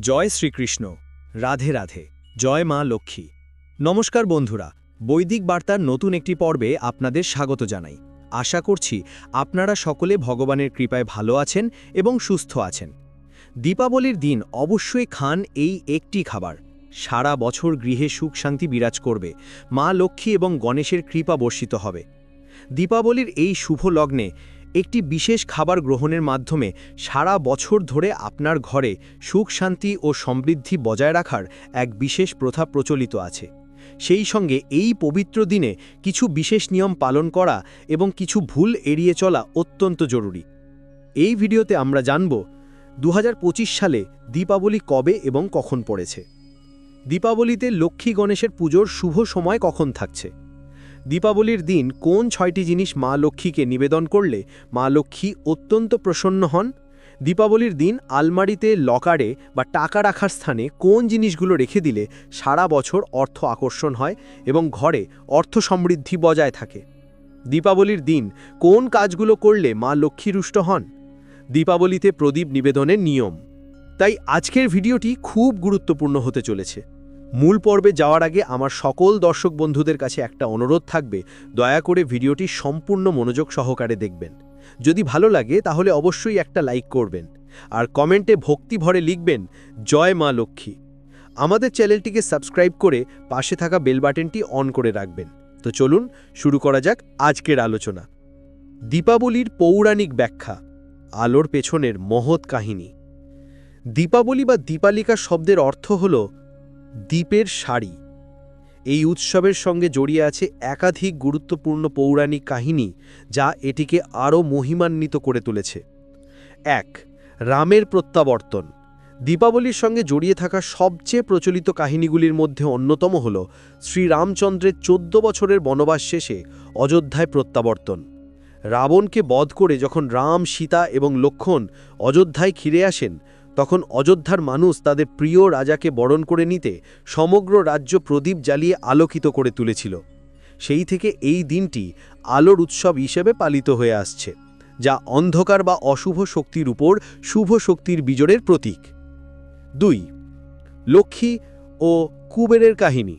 জয় শ্রীকৃষ্ণ। রাধে রাধে। জয় মা লক্ষ্মী। নমস্কার বন্ধুরা, বৈদিক বার্তার নতুন একটি পর্বে আপনাদের স্বাগত জানাই। আশা করছি আপনারা সকলে ভগবানের কৃপায় ভালো আছেন এবং সুস্থ আছেন। দীপাবলির দিন অবশ্যই খান এই একটি খাবার। সারা বছর গৃহে সুখ শান্তি বিরাজ করবে, মা লক্ষ্মী এবং গণেশের কৃপা বর্ষিত হবে। দীপাবলির এই শুভ লগ্নে একটি বিশেষ খাবার গ্রহণের মাধ্যমে সারা বছর ধরে আপনার ঘরে সুখ, শান্তি ও সমৃদ্ধি বজায় রাখার এক বিশেষ প্রথা প্রচলিত আছে। সেই সঙ্গে এই পবিত্র দিনে কিছু বিশেষ নিয়ম পালন করা এবং কিছু ভুল এড়িয়ে চলা অত্যন্ত জরুরি। এই ভিডিওতে আমরা জানব দু হাজার পঁচিশ সালে দীপাবলি কবে এবং কখন পড়েছে? দীপাবলিতে লক্ষ্মী গণেশের পুজোর শুভ সময় কখন থাকছে? দীপাবলির দিন কোন ছয়টি জিনিস মা লক্ষ্মীকে নিবেদন করলে মা লক্ষ্মী অত্যন্ত প্রসন্ন হন? দীপাবলির দিন আলমারিতে, লকারে বা টাকা রাখার স্থানে কোন জিনিসগুলো রেখে দিলে সারা বছর অর্থ আকর্ষণ হয় এবং ঘরে অর্থ সমৃদ্ধি বজায় থাকে? দীপাবলির দিন কোন কাজগুলো করলে মা লক্ষ্মী রুষ্ট হন? দীপাবলিতে প্রদীপ নিবেদনের নিয়ম। তাই আজকের ভিডিওটি খুব গুরুত্বপূর্ণ হতে চলেছে। মূল পর্বে যাওয়ার আগে আমার সকল দর্শক বন্ধুদের কাছে একটা অনুরোধ থাকবে, দয়া করে ভিডিওটি সম্পূর্ণ মনোযোগ সহকারে দেখবেন। যদি ভালো লাগে, তাহলে অবশ্যই একটা লাইক করবেন। আর কমেন্টে ভক্তি ভরে লিখবেন, জয় মা লক্ষ্মী। আমাদের চ্যানেলটিকে সাবস্ক্রাইব করে পাশে থাকা বেল বাটনটি অন করে রাখবেন। তো চলুন, শুরু করা যাক আজকের আলোচনা। দীপাবলির পৌরাণিক ব্যাখ্যা, আলোর পেছনের মহৎ কাহিনী। দীপাবলি বা দীপালিকা শব্দের অর্থ হল দ্বীপের শাড়ি এই উৎসবের সঙ্গে জড়িয়ে আছে একাধিক গুরুত্বপূর্ণ পৌরাণিক কাহিনী যা এটিকে আরও মহিমান্বিত করে তুলেছে। এক, রামের প্রত্যাবর্তন। দীপাবলির সঙ্গে জড়িয়ে থাকা সবচেয়ে প্রচলিত কাহিনীগুলির মধ্যে অন্যতম হল শ্রীরামচন্দ্রের চোদ্দ বছরের বনবাস শেষে অযোধ্যায় প্রত্যাবর্তন। রাবণকে বধ করে যখন রাম, সীতা এবং লক্ষণ অযোধ্যায় ফিরে আসেন তখন অযোধ্যার মানুষ তাদের প্রিয় রাজাকে বরণ করে নিতে সমগ্র রাজ্য প্রদীপ জ্বালিয়ে আলোকিত করে তুলেছিল। সেই থেকে এই দিনটি আলোর উৎসব হিসেবে পালিত হয়ে আসছে, যা অন্ধকার বা অশুভ শক্তির উপর শুভ শক্তির বিজোড়ের প্রতীক। দুই, লক্ষ্মী ও কুবেরের কাহিনী।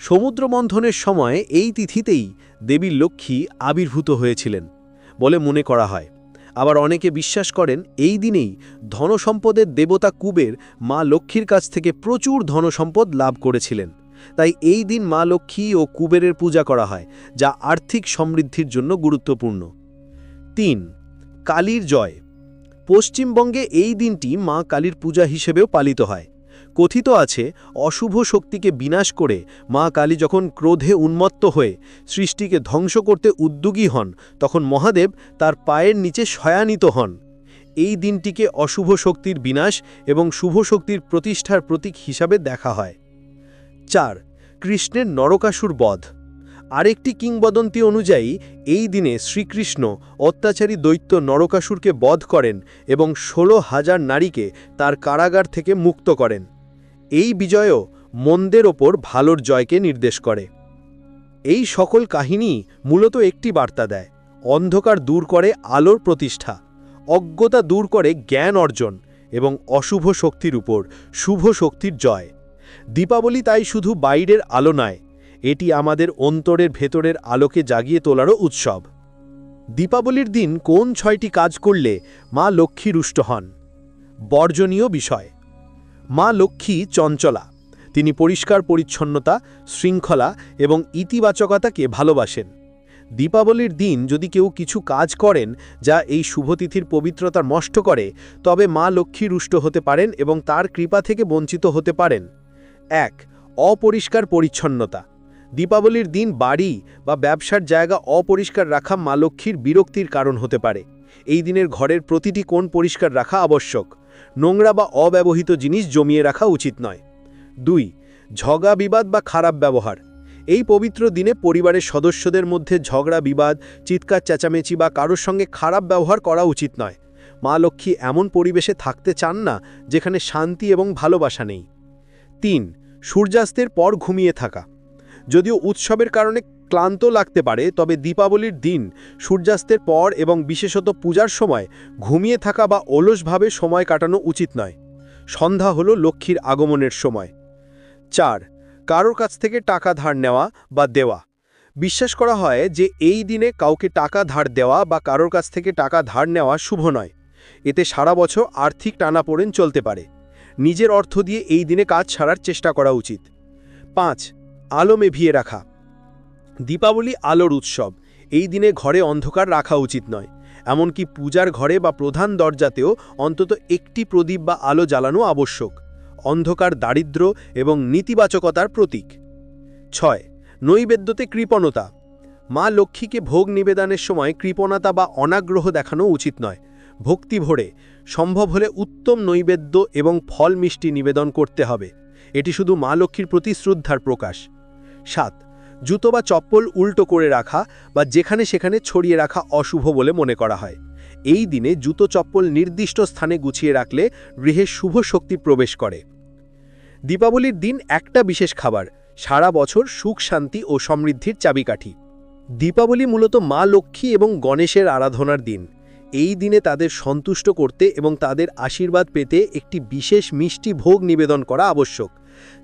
সমুদ্র মন্থনের সময় এই তিথিতেই দেবী লক্ষ্মী আবির্ভূত হয়েছিলেন বলে মনে করা হয়। আবার অনেকে বিশ্বাস করেন এই দিনেই ধনসম্পদের দেবতা কুবের মা লক্ষ্মীর কাছ থেকে প্রচুর ধনসম্পদ লাভ করেছিলেন। তাই এই দিন মা লক্ষ্মী ও কুবেরের পূজা করা হয়, যা আর্থিক সমৃদ্ধির জন্য গুরুত্বপূর্ণ। তিন, কালীর জয়। পশ্চিমবঙ্গে এই দিনটি মা কালীর পূজা হিসেবেও পালিত হয়। কথিত আছে, অশুভ শক্তিকে বিনাশ করে মা কালী যখন ক্রোধে উন্মত্ত হয়ে সৃষ্টিকে ধ্বংস করতে উদ্যোগী হন, তখন মহাদেব তার পায়ের নিচে শয়ানিত হন। এই দিনটিকে অশুভ শক্তির বিনাশ এবং শুভ শক্তির প্রতিষ্ঠার প্রতীক হিসাবে দেখা হয়। চার, কৃষ্ণের নরকাসুর বধ। আরেকটি কিংবদন্তি অনুযায়ী, এই দিনে শ্রীকৃষ্ণ অত্যাচারী দৈত্য নরকাসুরকে বধ করেন এবং ষোলো হাজার নারীকে তার কারাগার থেকে মুক্ত করেন। এই বিজয়ও মন্দের ওপর ভালোর জয়কে নির্দেশ করে। এই সকল কাহিনী মূলত একটি বার্তা দেয়, অন্ধকার দূর করে আলোর প্রতিষ্ঠা, অজ্ঞতা দূর করে জ্ঞান অর্জন এবং অশুভ শক্তির উপর শুভ শক্তির জয়। দীপাবলি তাই শুধু বাইরের আলো নয়, এটি আমাদের অন্তরের ভেতরের আলোকে জাগিয়ে তোলারও উৎসব। দীপাবলির দিন কোন ছয়টি কাজ করলে মা লক্ষ্মী রুষ্ট হন? বর্জনীয় বিষয় মা লক্ষ্মী চঞ্চলা। তিনি পরিষ্কার পরিচ্ছন্নতা, শৃঙ্খলা এবং ইতিবাচকতাকে ভালোবাসেন। দীপাবলির দিন যদি কেউ কিছু কাজ করেন যা এই শুভতিথির পবিত্রতা নষ্ট করে, তবে মা লক্ষ্মী রুষ্ট হতে পারেন এবং তার কৃপা থেকে বঞ্চিত হতে পারেন। এক, অপরিষ্কার পরিচ্ছন্নতা। দীপাবলির দিন বাড়ি বা ব্যবসার জায়গা অপরিষ্কার রাখা মা লক্ষ্মীর বিরক্তির কারণ হতে পারে। এই দিনের ঘরের প্রতিটি কোণ পরিষ্কার রাখা আবশ্যক। নোংরা বা অব্যবহৃত জিনিস জমিয়ে রাখা উচিত নয়। দুই, ঝগড়া বিবাদ বা খারাপ ব্যবহার। এই পবিত্র দিনে পরিবারের সদস্যদের মধ্যে ঝগড়া বিবাদ, চিৎকার চেঁচামেচি বা কারোর সঙ্গে খারাপ ব্যবহার করা উচিত নয়। মা লক্ষ্মী এমন পরিবেশে থাকতে চান না, যেখানে শান্তি এবং ভালোবাসা নেই। তিন, সূর্যাস্তের পর ঘুমিয়ে থাকা। যদিও উৎসবের কারণে ক্লান্ত লাগতে পারে, তবে দীপাবলির দিন, সূর্যাস্তের পর এবং বিশেষত পূজার সময় ঘুমিয়ে থাকা বা অলসভাবে সময় কাটানো উচিত নয়। সন্ধ্যা হলো লক্ষ্মীর আগমনের সময়। চার, কারোর কাছ থেকে টাকা ধার নেওয়া বা দেওয়া। বিশ্বাস করা হয় যে এই দিনে কাউকে টাকা ধার দেওয়া বা কারোর কাছ থেকে টাকা ধার নেওয়া শুভ নয়। এতে সারা বছর আর্থিক টানাপোড়েন চলতে পারে। নিজের অর্থ দিয়ে এই দিনে কাজ ছাড়ার চেষ্টা করা উচিত। পাঁচ আলো মেভিয়ে রাখা। দীপাবলি আলোর উৎসব। এই দিনে ঘরে অন্ধকার রাখা উচিত নয়। এমনকি পূজার ঘরে বা প্রধান দরজাতেও অন্তত একটি প্রদীপ বা আলো জ্বালানো আবশ্যক। অন্ধকার দারিদ্র্য এবং নীতিবাচকতার প্রতীক। ছয়, নৈবেদ্যতে কৃপণতা। মা লক্ষ্মীকে ভোগ নিবেদনের সময় কৃপণতা বা অনাগ্রহ দেখানো উচিত নয়। ভক্তি ভরে। সম্ভব হলে উত্তম নৈবেদ্য এবং ফল মিষ্টি নিবেদন করতে হবে। এটি শুধু মা লক্ষ্মীর প্রতি শ্রদ্ধার প্রকাশ। সাত, জুতো বা চপ্পল উল্টো করে রাখা বা যেখানে সেখানে ছড়িয়ে রাখা অশুভ বলে মনে করা হয়। এই দিনে জুতো চপ্পল নির্দিষ্ট স্থানে গুছিয়ে রাখলে গৃহে শুভ শক্তি প্রবেশ করে। দীপাবলির দিন একটা বিশেষ খাবার, সারা বছর সুখ, শান্তি ও সমৃদ্ধির চাবিকাঠি। দীপাবলি মূলত মা লক্ষ্মী এবং গণেশের আরাধনার দিন। এই দিনে তাদের সন্তুষ্ট করতে এবং তাদের আশীর্বাদ পেতে একটি বিশেষ মিষ্টি ভোগ নিবেদন করা আবশ্যক,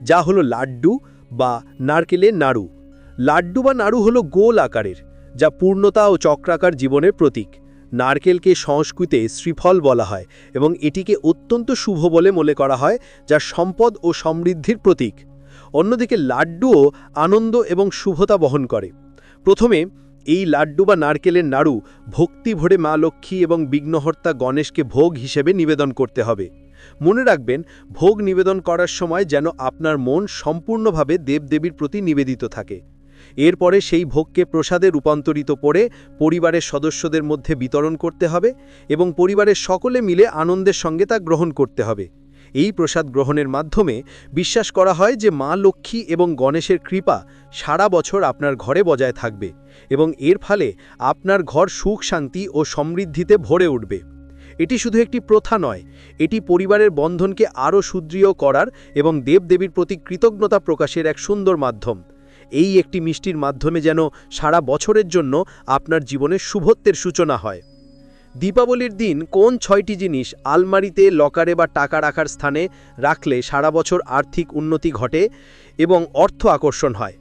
যা হলো লাড্ডু বা নারকেলের নাড়ু। লাড্ডু বা নাড়ু হলো গোল আকারের, যা পূর্ণতা ও চক্রাকার জীবনের প্রতীক। নারকেলকে সংস্কৃতে শ্রীফল বলা হয় এবং এটিকে অত্যন্ত শুভ বলে মনে করা হয়, যা সম্পদ ও সমৃদ্ধির প্রতীক। অন্যদিকে লাড্ডুও আনন্দ এবং শুভতা বহন করে। প্রথমে, এই লাড্ডু বা নারকেলের নাড়ু ভক্তি ভরে মা লক্ষ্মী এবং বিঘ্নহর্তা গণেশকে ভোগ হিসেবে নিবেদন করতে হবে। মনে রাখবেন, ভোগ নিবেদন করার সময় যেন আপনার মন সম্পূর্ণভাবে দেবদেবীর প্রতি নিবেদিত থাকে। এরপরে সেই ভোগকে প্রসাদে রূপান্তরিত করে পরিবারের সদস্যদের মধ্যে বিতরণ করতে হবে এবং পরিবারের সকলে মিলে আনন্দের সঙ্গে তা গ্রহণ করতে হবে। এই প্রসাদ গ্রহণের মাধ্যমে বিশ্বাস করা হয় যে মা লক্ষ্মী এবং গণেশের কৃপা সারা বছর আপনার ঘরে বজায় থাকবে এবং এর ফলে আপনার ঘর সুখ শান্তি ও সমৃদ্ধিতে ভরে উঠবে। এটি শুধু একটি প্রথা নয়, এটি পরিবারের বন্ধনকে আরও সুদৃঢ় করার এবং দেবদেবীর প্রতি কৃতজ্ঞতা প্রকাশের এক সুন্দর মাধ্যম। এই একটি মিষ্টির মাধ্যমে যেন সারা বছরের জন্য আপনার জীবনের শুভত্বের সূচনা হয়। দীপাবলির দিন কোন ছয়টি জিনিস আলমারিতে, লকারে বা টাকা রাখার স্থানে রাখলে সারা বছর আর্থিক উন্নতি ঘটে এবং অর্থ আকর্ষণ হয়?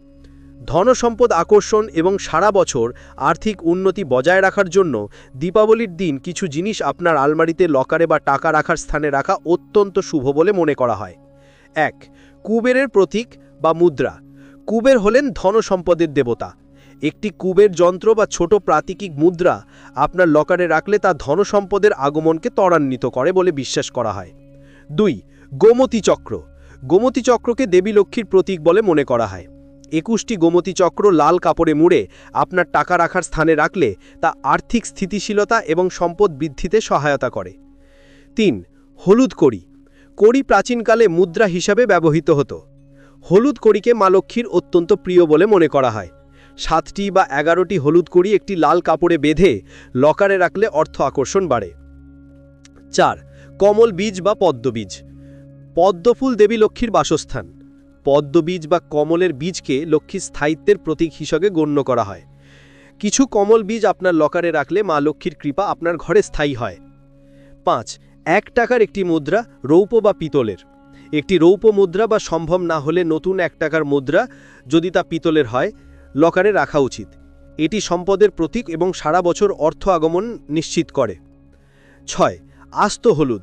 ধনসম্পদ আকর্ষণ এবং সারা বছর আর্থিক উন্নতি বজায় রাখার জন্য দীপাবলির দিন কিছু জিনিস আপনার আলমারিতে, লকারে বা টাকা রাখার স্থানে রাখা অত্যন্ত শুভ বলে মনে করা হয়। এক, কুবেরের প্রতীক বা মুদ্রা। কুবের হলেন ধনসম্পদের দেবতা। একটি কুবের যন্ত্র বা ছোট প্রাতিকিক মুদ্রা আপনার লকারে রাখলে তা ধনসম্পদের আগমনকে ত্বরান্বিত করে বলে বিশ্বাস করা হয়। দুই, গোমতী চক্র। গোমতী চক্রকে দেবী লক্ষ্মীর প্রতীক বলে মনে করা হয়। একুশটি গোমতী চক্র লাল কাপড়ে মুড়ে আপনার টাকা রাখার স্থানে রাখলে তা আর্থিক স্থিতিশীলতা এবং সম্পদ বৃদ্ধিতে সহায়তা করে। তিন, হলুদ কড়ি। কড়ি প্রাচীনকালে মুদ্রা হিসাবে ব্যবহৃত হতো। হলুদ কড়িকে মা লক্ষ্মীর অত্যন্ত প্রিয় বলে মনে করা হয়। সাতটি বা এগারোটি হলুদ কড়ি একটি লাল কাপড়ে বেঁধে লকারে রাখলে অর্থ আকর্ষণ বাড়ে। চার, কমল বীজ বা পদ্মবীজ। পদ্মফুল দেবী লক্ষ্মীর বাসস্থান। পদ্মবীজ বা কমলের বীজকে লক্ষ্মীর স্থায়িত্বের প্রতীক হিসেবে গণ্য করা হয়। কিছু কমল বীজ আপনার লকারে রাখলে মা লক্ষ্মীর কৃপা আপনার ঘরে স্থায়ী হয়। পাঁচ, এক টাকার একটি মুদ্রা রৌপ বা পিতলের। একটি রৌপ মুদ্রা বা সম্ভব না হলে নতুন এক টাকার মুদ্রা যদি তা পিতলের হয়, লকারে রাখা উচিত। এটি সম্পদের প্রতীক এবং সারা বছর অর্থ আগমন নিশ্চিত করে। ছয়, আস্ত হলুদ।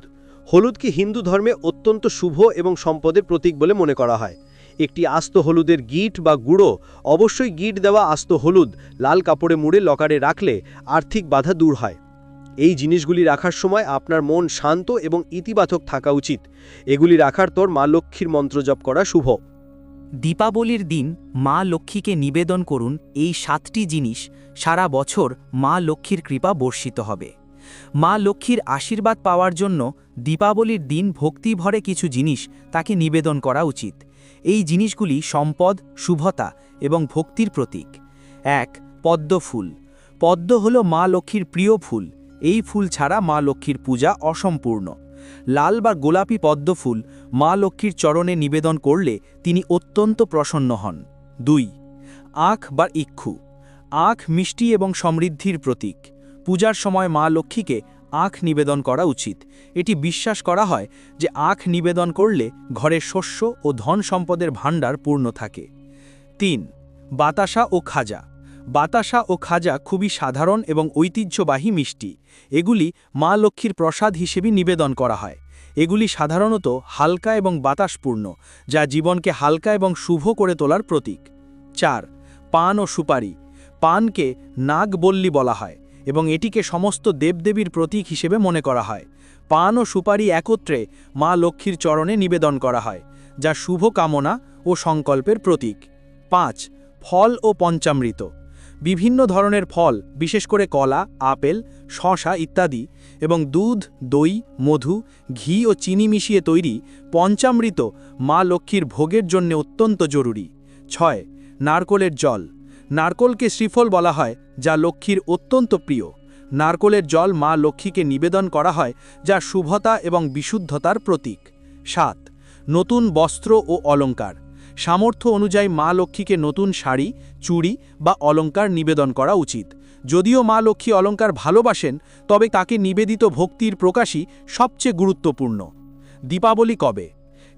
হলুদকে হিন্দু ধর্মে অত্যন্ত শুভ এবং সম্পদের প্রতীক বলে মনে করা হয়। একটি আস্ত হলুদের গিট বা গুঁড়ো। অবশ্যই গিট দেওয়া আস্ত হলুদ, লাল কাপড়ে মুড়ে লকারে রাখলে আর্থিক বাধা দূর হয়। এই জিনিসগুলি রাখার সময় আপনার মন শান্ত এবং ইতিবাচক থাকা উচিত। এগুলি রাখার তোর মা লক্ষ্মীর মন্ত্রজপ করা শুভ। দীপাবলির দিন মা লক্ষ্মীকে নিবেদন করুন এই সাতটি জিনিস। সারা বছর মা লক্ষ্মীর কৃপা বর্ষিত হবে। মা লক্ষ্মীর আশীর্বাদ পাওয়ার জন্য দীপাবলির দিন ভক্তিভরে কিছু জিনিস তাকে নিবেদন করা উচিত। এই জিনিসগুলি সম্পদ, শুভতা এবং ভক্তির প্রতীক। এক, পদ্ম ফুল। পদ্ম হল মা লক্ষ্মীর প্রিয় ফুল। এই ফুল ছাড়া মা লক্ষ্মীর পূজা অসম্পূর্ণ। লাল বা গোলাপি পদ্ম ফুল মা লক্ষ্মীর চরণে নিবেদন করলে তিনি অত্যন্ত প্রসন্ন হন। দুই, আখ বা ইক্ষু। আখ মিষ্টি এবং সমৃদ্ধির প্রতীক। পূজার সময় মা লক্ষ্মীকে আখ নিবেদন করা উচিত। এটি বিশ্বাস করা হয় যে আখ নিবেদন করলে ঘরের শস্য ও ধন সম্পদের ভাণ্ডার পূর্ণ থাকে। তিন, বাতাসা ও খাজা। বাতাসা ও খাজা খুবই সাধারণ এবং ঐতিহ্যবাহী মিষ্টি। এগুলি মা লক্ষ্মীর প্রসাদ হিসেবে নিবেদন করা হয়। এগুলি সাধারণত হালকা এবং বাতাসপূর্ণ, যা জীবনকে হালকা এবং শুভ করে তোলার প্রতীক। চার, পান ও সুপারি। পানকে নাগবল্লী বলা হয়। এবং এটিকে সমস্ত দেবদেবীর প্রতীক হিসেবে মনে করা হয়। পান ও সুপারি একত্রে মা লক্ষ্মীর চরণে নিবেদন করা হয়, যা শুভ কামনা ও সংকল্পের প্রতীক। পাঁচ, ফল ও পঞ্চামৃত। বিভিন্ন ধরনের ফল, বিশেষ করে কলা, আপেল, শশা ইত্যাদি এবং দুধ, দই, মধু, ঘি ও চিনি মিশিয়ে তৈরি পঞ্চামৃত মা লক্ষ্মীর ভোগের জন্য অত্যন্ত জরুরি। ছয়, নারকোলের জল। নারকোলকে শ্রীফল বলা হয়, যা লক্ষ্মীর অত্যন্ত প্রিয়। নারকোলের জল মা লক্ষ্মীকে নিবেদন করা হয়, যা শুভতা এবং বিশুদ্ধতার প্রতীক। সাত, নতুন বস্ত্র ও অলঙ্কার। সামর্থ্য অনুযায়ী মা লক্ষ্মীকে নতুন শাড়ি, চুড়ি বা অলঙ্কার নিবেদন করা উচিত। যদিও মা লক্ষ্মী অলঙ্কার ভালোবাসেন, তবে তাকে নিবেদিত ভক্তির প্রকাশই সবচেয়ে গুরুত্বপূর্ণ। দীপাবলি কবে?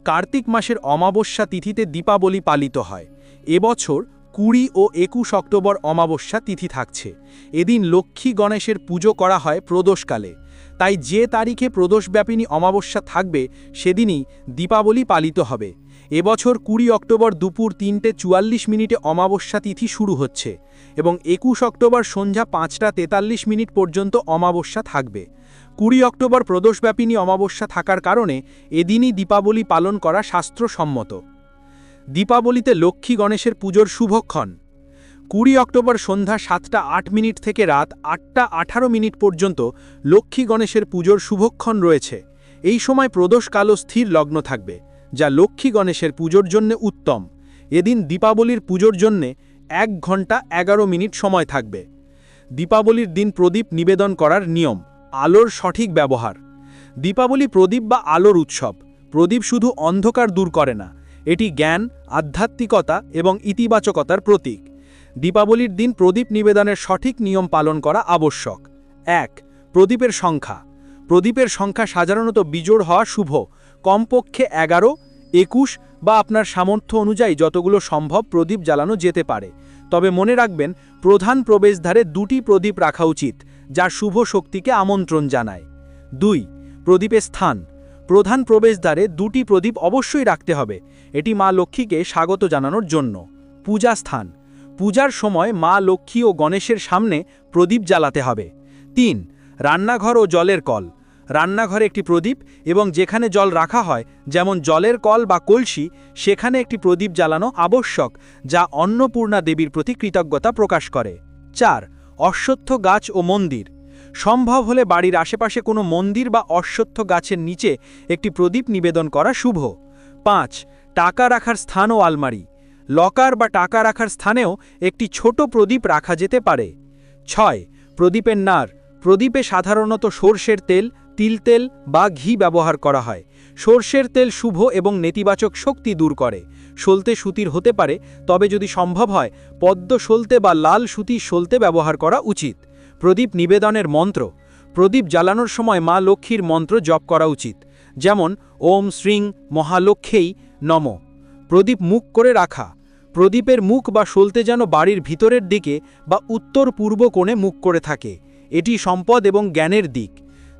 কার্তিক মাসের অমাবস্যা তিথিতে দীপাবলি পালিত হয়। এবছর কুড়ি ও একুশ অক্টোবর অমাবস্যা তিথি থাকছে। এদিন লক্ষ্মী গণেশের পুজো করা হয় প্রদোষকালে। তাই যে তারিখে প্রদোষব্যাপিনী অমাবস্যা থাকবে, সেদিনই দীপাবলি পালিত হবে। এবছর কুড়ি অক্টোবর দুপুর তিনটে চুয়াল্লিশ মিনিটে অমাবস্যা তিথি শুরু হচ্ছে এবং একুশ অক্টোবর সন্ধ্যা পাঁচটা তেতাল্লিশ মিনিট পর্যন্ত অমাবস্যা থাকবে। কুড়ি অক্টোবর প্রদোষব্যাপিনী অমাবস্যা থাকার কারণে এদিনই দীপাবলি পালন করা শাস্ত্রসম্মত। দীপাবলিতে লক্ষ্মী গণেশের পুজোর শুভক্ষণ। কুড়ি অক্টোবর সন্ধ্যা সাতটা আট মিনিট থেকে রাত আটটা আঠারো মিনিট পর্যন্ত লক্ষ্মী গণেশের পুজোর শুভক্ষণ রয়েছে। এই সময় প্রদোষকালো স্থির লগ্ন থাকবে, যা লক্ষ্মী গণেশের পুজোর জন্য উত্তম। এদিন দীপাবলির পুজোর জন্যে এক ঘণ্টা এগারো মিনিট সময় থাকবে। দীপাবলির দিন প্রদীপ নিবেদন করার নিয়ম, আলোর সঠিক ব্যবহার। দীপাবলি প্রদীপ বা আলোর উৎসব, প্রদীপ শুধু অন্ধকার দূর করে না এটি জ্ঞান, আধ্যাত্মিকতা এবং ইতিবাচকতার প্রতীক। দীপাবলির দিন প্রদীপ নিবেদনের সঠিক নিয়ম পালন করা আবশ্যক। এক, প্রদীপের সংখ্যা। প্রদীপের সংখ্যা সাধারণত বিজোড় হওয়া শুভ। কমপক্ষে এগারো, একুশ বা আপনার সামর্থ্য অনুযায়ী যতগুলো সম্ভব প্রদীপ জ্বালানো যেতে পারে। তবে মনে রাখবেন, প্রধান প্রবেশদ্বারে দুটি প্রদীপ রাখা উচিত, যা শুভ শক্তিকে আমন্ত্রণ জানায়। দুই, প্রদীপের স্থান। প্রধান প্রবেশদ্বারে দুটি প্রদীপ অবশ্যই রাখতে হবে। এটি মা লক্ষ্মীকে স্বাগত জানানোর জন্য। পূজা স্থান। পূজার সময় মা লক্ষ্মী ও গণেশের সামনে প্রদীপ জ্বালাতে হবে। তিন, রান্নাঘর ও জলের কল। রান্নাঘরে একটি প্রদীপ এবং যেখানে জল রাখা হয়, যেমন জলের কল বা কলসি, সেখানে একটি প্রদীপ জ্বালানো আবশ্যক, যা অন্নপূর্ণা দেবীর প্রতি কৃতজ্ঞতা প্রকাশ করে। চার, অশ্বত্থ গাছ ও মন্দির। সম্ভব হলে বাড়ির আশেপাশে কোনো মন্দির বা অশ্বত্থ গাছের নিচে একটি প্রদীপ নিবেদন করা শুভ। পাঁচ, টাকা রাখার স্থান ও আলমারি। লকার বা টাকা রাখার স্থানেও একটি ছোট প্রদীপ রাখা যেতে পারে। ছয়, প্রদীপের নার প্রদীপে সাধারণত সর্ষের তেল, তিল তেল বা ঘি ব্যবহার করা হয়। সর্ষের তেল শুভ এবং নেতিবাচক শক্তি দূর করে। সলতে সুতির হতে পারে, তবে যদি সম্ভব হয়, পদ্ম সলতে বা লাল সুতি সলতে ব্যবহার করা উচিত। প্রদীপ নিবেদনের মন্ত্র। প্রদীপ জ্বালানোর সময় মা লক্ষ্মীর মন্ত্র জপ করা উচিত। যেমন, ওম শ্রীং মহালক্ষ্যেই নম। প্রদীপ মুখ করে রাখা। প্রদীপের মুখ বা সলতে যেন বাড়ির ভিতরের দিকে বা উত্তর পূর্ব কোণে মুখ করে থাকে। এটি সম্পদ এবং জ্ঞানের দিক।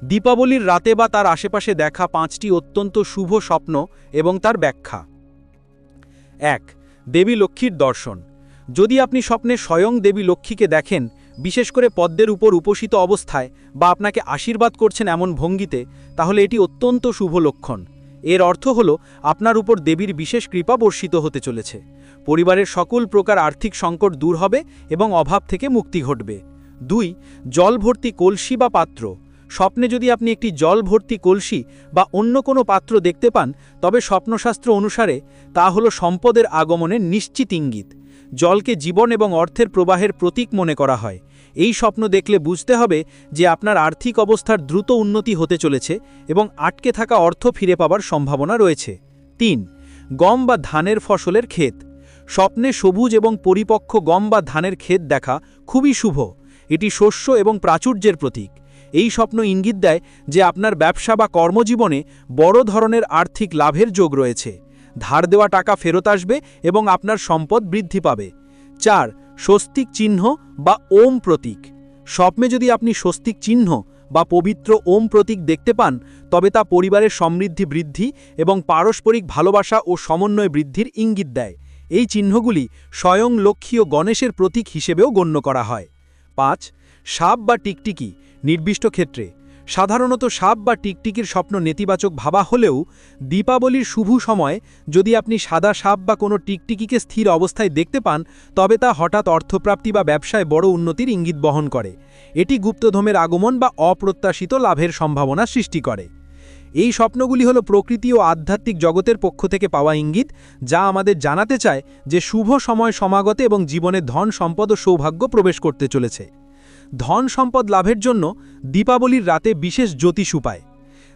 দীপাবলির রাতে বা তার আশেপাশে দেখা পাঁচটি অত্যন্ত শুভ স্বপ্ন এবং তার ব্যাখ্যা। এক, দেবী লক্ষ্মীর দর্শন। যদি আপনি স্বপ্নে স্বয়ং দেবী লক্ষ্মীকে দেখেন বিশেষ করে পদ্মের উপর উপসিত অবস্থায় বা আপনাকে আশীর্বাদ করছেন এমন ভঙ্গিতে, তাহলে এটি অত্যন্ত শুভ লক্ষণ। এর অর্থ হল, আপনার উপর দেবীর বিশেষ কৃপা বর্ষিত হতে চলেছে। পরিবারের সকল প্রকার আর্থিক সংকট দূর হবে এবং অভাব থেকে মুক্তি ঘটবে। দুই জল ভর্তি কলসি বা পাত্র। স্বপ্নে যদি আপনি একটি জল ভর্তি কলসি বা অন্য কোনো পাত্র দেখতে পান, তবে স্বপ্নশাস্ত্র অনুসারে তা হল সম্পদের আগমনের নিশ্চিত ইঙ্গিত। জলকে জীবন এবং অর্থের প্রবাহের প্রতীক মনে করা হয়। এই স্বপ্ন দেখলে বুঝতে হবে যে আপনার আর্থিক অবস্থার দ্রুত উন্নতি হতে চলেছে এবং আটকে থাকা অর্থ ফিরে পাবার সম্ভাবনা রয়েছে। তিন, গম বা ধানের ফসলের ক্ষেত। স্বপ্নে সবুজ এবং পরিপক্ক গম বা ধানের ক্ষেত দেখা খুবই শুভ। এটি শস্য এবং প্রাচুর্যের প্রতীক। এই স্বপ্ন ইঙ্গিত দেয় যে আপনার ব্যবসা বা কর্মজীবনে বড় ধরনের আর্থিক লাভের যোগ রয়েছে। ধার দেওয়া টাকা ফেরত আসবে এবং আপনার সম্পদ বৃদ্ধি পাবে। চার, স্বস্তিক চিহ্ন বা ওম প্রতীক। স্বপ্নে যদি আপনি স্বস্তিক চিহ্ন বা পবিত্র ওম প্রতীক দেখতে পান, তবে তা পরিবারের সমৃদ্ধি বৃদ্ধি এবং পারস্পরিক ভালোবাসা ও সমন্বয় বৃদ্ধির ইঙ্গিত দেয়। এই চিহ্নগুলি স্বয়ং লক্ষ্মী ও গণেশের প্রতীক হিসেবেও গণ্য করা হয়। পাঁচ, সাপ বা টিকটিকি নির্দিষ্ট ক্ষেত্রে। সাধারণত সাপ বা টিকটিকির স্বপ্ন নেতিবাচক ভাবা হলেও দীপাবলির শুভ সময় যদি আপনি সাদা সাপ বা কোনো টিকটিকিকে স্থির অবস্থায় দেখতে পান, তবে তা হঠাৎ অর্থপ্রাপ্তি বা ব্যবসায় বড় উন্নতির ইঙ্গিত বহন করে। এটি গুপ্তধমের আগমন বা অপ্রত্যাশিত লাভের সম্ভাবনা সৃষ্টি করে। এই স্বপ্নগুলি হল প্রকৃতি ও আধ্যাত্মিক জগতের পক্ষ থেকে পাওয়া ইঙ্গিত, যা আমাদের জানাতে চায় যে শুভ সময় সমাগতে এবং জীবনে ধন, সম্পদ ও সৌভাগ্য প্রবেশ করতে চলেছে। ধন সম্পদ লাভের জন্য দীপাবলির রাতে বিশেষ জ্যোতিষ উপায়।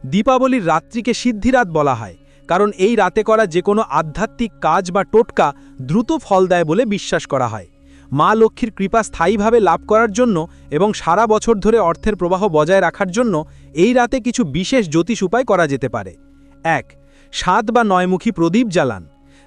দীপাবলির রাত্রিকে সিদ্ধিরাত বলা হয়, কারণ এই রাতে করা যে কোনো আধ্যাত্মিক কাজ বা টোটকা দ্রুত ফল দেয় বলে বিশ্বাস করা হয়। মা লক্ষ্মীর কৃপা স্থায়ীভাবে লাভ করার জন্য এবং সারা বছর ধরে অর্থের প্রবাহ বজায় রাখার জন্য এই রাতে কিছু বিশেষ জ্যোতিষ উপায় করা যেতে পারে। এক, সাত বা নয়মুখী প্রদীপ জ্বালান।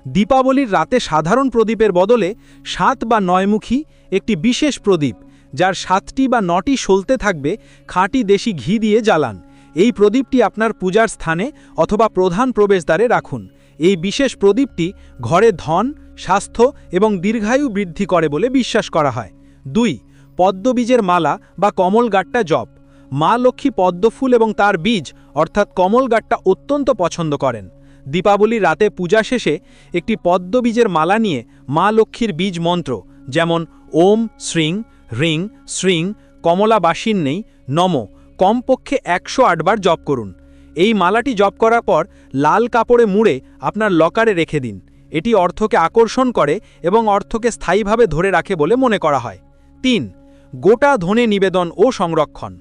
দীপাবলির রাতে সাধারণ প্রদীপের বদলে সাত বা নয়মুখী একটি বিশেষ প্রদীপ যার সাতটি বা নটি সলতে থাকবে, খাঁটি দেশি ঘি দিয়ে জ্বালান। এই প্রদীপটি আপনার পূজার স্থানে অথবা প্রধান প্রবেশদ্বারে রাখুন। এই বিশেষ প্রদীপটি ঘরে ধন, স্বাস্থ্য এবং দীর্ঘায়ু বৃদ্ধি করে বলে বিশ্বাস করা হয়। দুই, পদ্মবীজের মালা বা কমল গাট্টা জপ। মা লক্ষ্মী পদ্মফুল এবং তার বীজ, অর্থাৎ কমল গাট্টা অত্যন্ত পছন্দ করেন। দীপাবলির রাতে পূজা শেষে একটি পদ্মবীজের মালা নিয়ে মা লক্ষ্মীর বীজ মন্ত্র, যেমন ওম, শ্রিং হ্রিং শ্রিং, কমলা বাসিন্নেই নম। কমপক্ষে একশো আটবার জপ করুন। এই মালাটি জপ করার পর লাল কাপড়ে মুড়ে আপনার লকারে রেখে দিন। এটি অর্থকে আকর্ষণ করে এবং অর্থকে স্থায়ীভাবে ধরে রাখে বলে মনে করা হয়। তিন, গোটা ধনে নিবেদন ও সংরক্ষণ।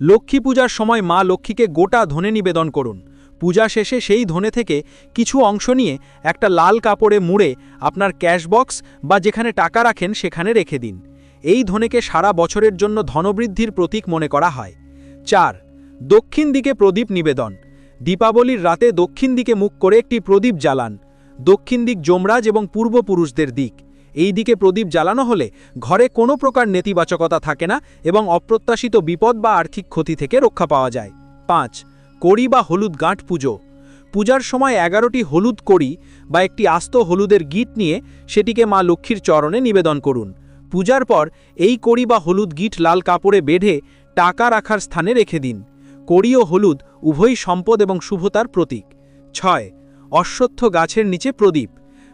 লক্ষ্মী পূজার সময় মা লক্ষ্মীকে গোটা ধনে নিবেদন করুন। পূজা শেষে সেই ধনে থেকে কিছু অংশ নিয়ে একটা লাল কাপড়ে মুড়ে আপনার ক্যাশ বক্স বা যেখানে টাকা রাখেন সেখানে রেখে দিন। এই ধনেকে সারা বছরের জন্য ধনবৃদ্ধির প্রতীক মনে করা হয়। চার, দক্ষিণ দিকে প্রদীপ নিবেদন। দীপাবলির রাতে দক্ষিণ দিকে মুখ করে একটি প্রদীপ জ্বালান। দক্ষিণ দিক যমরাজ এবং পূর্বপুরুষদের দিক। এই দিকে প্রদীপ জ্বালানো হলে ঘরে কোনো প্রকার নেতিবাচকতা থাকে না এবং অপ্রত্যাশিত বিপদ বা আর্থিক ক্ষতি থেকে রক্ষা পাওয়া যায়। পাঁচ, কড়ি বা হলুদ গাঁট পুজো। পূজার সময় এগারোটি হলুদ কড়ি বা একটি আস্ত হলুদের গিট নিয়ে সেটিকে মা লক্ষ্মীর চরণে নিবেদন করুন। পূজার পর এই কড়ি বা হলুদ গিট লাল কাপড়ে বেঁধে টাকা রাখার স্থানে রেখে দিন। কড়ি ও হলুদ উভয়ই সম্পদ এবং শুভতার প্রতীক। ছয়, অশ্বত্থ গাছের নিচে প্রদীপ।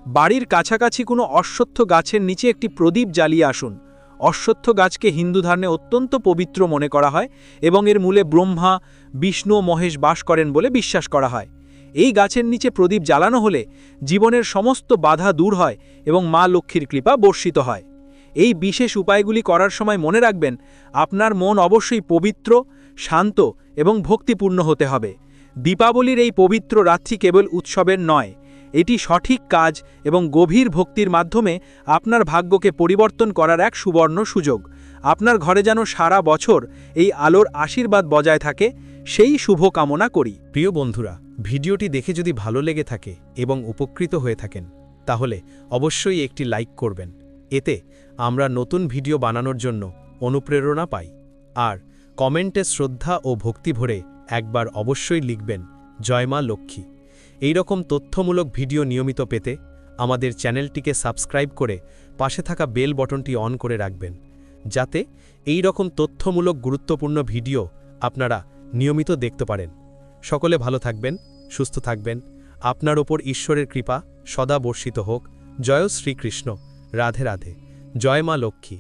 বাড়ির কাছাকাছি কোনো অশ্বত্থ গাছের নিচে একটি প্রদীপ জ্বালিয়ে আসুন। অশ্বত্থ গাছকে হিন্দু ধর্মে অত্যন্ত পবিত্র মনে করা হয় এবং এর মূলে ব্রহ্মা, বিষ্ণু, মহেশ বাস করেন বলে বিশ্বাস করা হয়। এই গাছের নিচে প্রদীপ জ্বালানো হলে জীবনের সমস্ত বাধা দূর হয় এবং মা লক্ষ্মীর কৃপা বর্ষিত হয়। এই বিশেষ উপায়গুলি করার সময় মনে রাখবেন, আপনার মন অবশ্যই পবিত্র, শান্ত এবং ভক্তিপূর্ণ হতে হবে। দীপাবলির এই পবিত্র রাত্রি কেবল উৎসবের নয়, এটি সঠিক কাজ এবং গভীর ভক্তির মাধ্যমে আপনার ভাগ্যকে পরিবর্তন করার এক সুবর্ণ সুযোগ। আপনার ঘরে যেন সারা বছর এই আলোর আশীর্বাদ বজায় থাকে, সেই শুভ কামনা করি। প্রিয় বন্ধুরা, ভিডিওটি দেখে যদি ভালো লেগে থাকে এবং উপকৃত হয়ে থাকেন, তাহলে অবশ্যই একটি লাইক করবেন। এতে আমরা নতুন ভিডিও বানানোর জন্য অনুপ্রেরণা পাই। আর কমেন্টে শ্রদ্ধা ও ভক্তি ভরে একবার অবশ্যই লিখবেন জয়মা লক্ষ্মী। এই রকম তথ্যমূলক ভিডিও নিয়মিত পেতে আমাদের চ্যানেলটিকে সাবস্ক্রাইব করে পাশে থাকা বেল বটনটি অন করে রাখবেন, যাতে এই রকম তথ্যমূলক গুরুত্বপূর্ণ ভিডিও আপনারা নিয়মিত দেখতে পারেন। সকলে ভালো থাকবেন, সুস্থ থাকবেন। আপনার ওপর ঈশ্বরের কৃপা সদা বর্ষিত হোক। জয় শ্রীকৃষ্ণ। রাধে রাধে জয় মা লক্ষ্মী।